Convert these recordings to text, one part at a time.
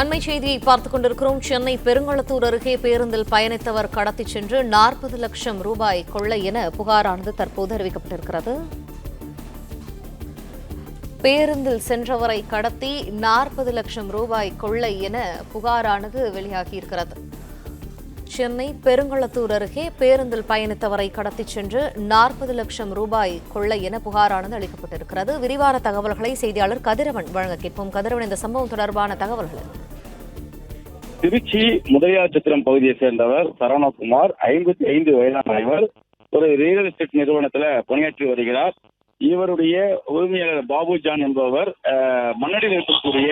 அண்மை செய்தியை பார்த்துக் கொண்டிருக்கிறோம். சென்னை பெருங்குளத்தூர் அருகே பேருந்தில் பயணித்தவர் கடத்திச் சென்று நாற்பது லட்சம் ரூபாய் கொள்ளை என புகாரானது தற்போது அறிவிக்கப்பட்டிருக்கிறது. பேருந்தில் சென்றவரை கடத்தி நாற்பது லட்சம் ரூபாய் கொள்ளை என புகாரானது வெளியாகியிருக்கிறது. சென்னை பெருங்குளத்தூர் அருகே பேருந்தில் பயணித்தவரை கடத்திச் சென்று நாற்பது லட்சம் ரூபாய் கொள்ளை என புகாரானது அளிக்கப்பட்டிருக்கிறது. விரிவான தகவல்களை செய்தியாளர் கதிரவன் வழங்க கேட்போம். கதிரவன் இந்த சம்பவம் தொடர்பான தகவல்கள்? திருச்சி முதலியாச்சத்திரம் பகுதியை சேர்ந்தவர் சரவணகுமார் ஐம்பத்தி ஐந்து வயதான இவர். ஒரு ரியல் எஸ்டேட் நிறுவனத்துல பணியாற்றி வருகிறார். இவருடைய உரிமையாளர் பாபு ஜான் என்பவர் அஹ், இருக்கக்கூடிய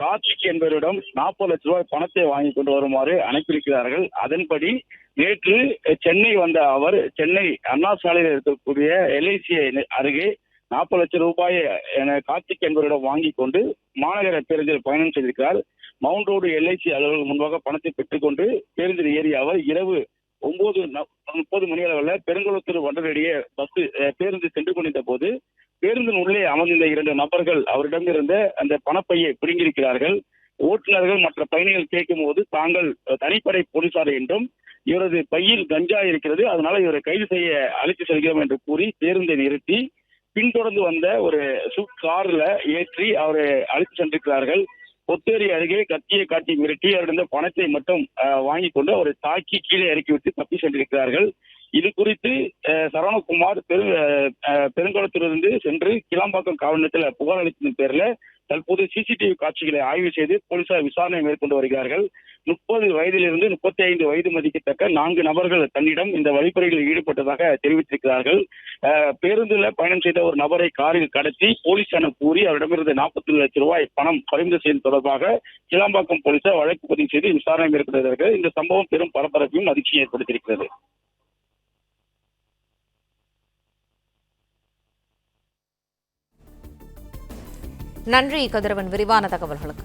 கார்த்திக் என்பவரிடம் நாற்பது லட்ச ரூபாய் பணத்தை வாங்கி கொண்டு வருமாறு அனுப்பியிருக்கிறார்கள். அதன்படி நேற்று சென்னை வந்த அவர் சென்னை அண்ணா சாலையில் இருக்கக்கூடிய எல்ஐசி அருகே நாற்பது லட்சம் ரூபாயை என கார்த்திக் என்பவரிடம் வாங்கி கொண்டு மாநகர பேருந்தில் பயணம் செய்திருக்கிறார். மவுண்ட் ரோடு எல்ஐசி அலுவலகம் முன்பாக பணத்தை பெற்றுக்கொண்டு பேருந்தில் ஏறிய அவர் இரவு ஒன்பது ந- முப்பது மணி அளவில் பெருங்குளத்தூர் வண்டரடியே பஸ் பேருந்து சென்று கொண்டிருந்த போது பேருந்தின் உள்ளே அமர்ந்திருந்த இரண்டு நபர்கள் அவரிடமிருந்த அந்த பணப்பையை பிடுங்கியிருக்கிறார்கள். ஓட்டுநர்கள் மற்ற பயணிகள் கேட்கும் போது தாங்கள் தனிப்படை போலீசார் என்றும் இவரது பையில் கஞ்சா இருக்கிறது அதனால இவரை கைது செய்ய அழைத்து செல்கிறோம் என்று கூறி பேருந்தை நிறுத்தி பின்தொடர்ந்து வந்த ஒரு ஸ்விஃப்ட் கார்ல ஏற்றி அவரை அழைத்து சென்றிருக்கிறார்கள். பொத்தேரி அருகே கத்தியை காட்டி மிரட்டி அவரிடம் பணத்தை மட்டும் வாங்கி வாங்கிக் கொண்டு அவரை தாக்கி கீழே இறக்கிவிட்டு தப்பி சென்றிருக்கிறார்கள். இது குறித்து சரவணகுமார் பெரு அஹ், பெருங்குளத்திலிருந்து சென்று கிளாம்பாக்கம் காவல் நிலையத்தில் புகார் அளித்ததன் பேரில் தற்போது சிசிடிவி காட்சிகளை ஆய்வு செய்து போலீசார் விசாரணை மேற்கொண்டு வருகிறார்கள். முப்பது வயதிலிருந்து முப்பத்தி ஐந்து வயது மதிக்கத்தக்க நான்கு நபர்கள் தன்னிடம் இந்த வழிப்பறைகளில் ஈடுபட்டதாக தெரிவித்திருக்கிறார்கள். பேருந்தில் பேருந்துல பயணம் செய்த ஒரு நபரை காரில் கடத்தி போலீஸ் கூறி அவரிடமிருந்து நாற்பத்தி லட்சம் ரூபாய் பணம் பறிமுதல் செய்தது தொடர்பாக கிளாம்பாக்கம் போலீசார் வழக்கு பதிவு செய்து விசாரணை மேற்கொண்டிருக்கிறார்கள் இந்த சம்பவம் பெரும் பரபரப்பையும் அதிர்ச்சியை ஏற்படுத்தியிருக்கிறது. நன்றி கதிரவன். விரிவான தகவல்களுக்கு.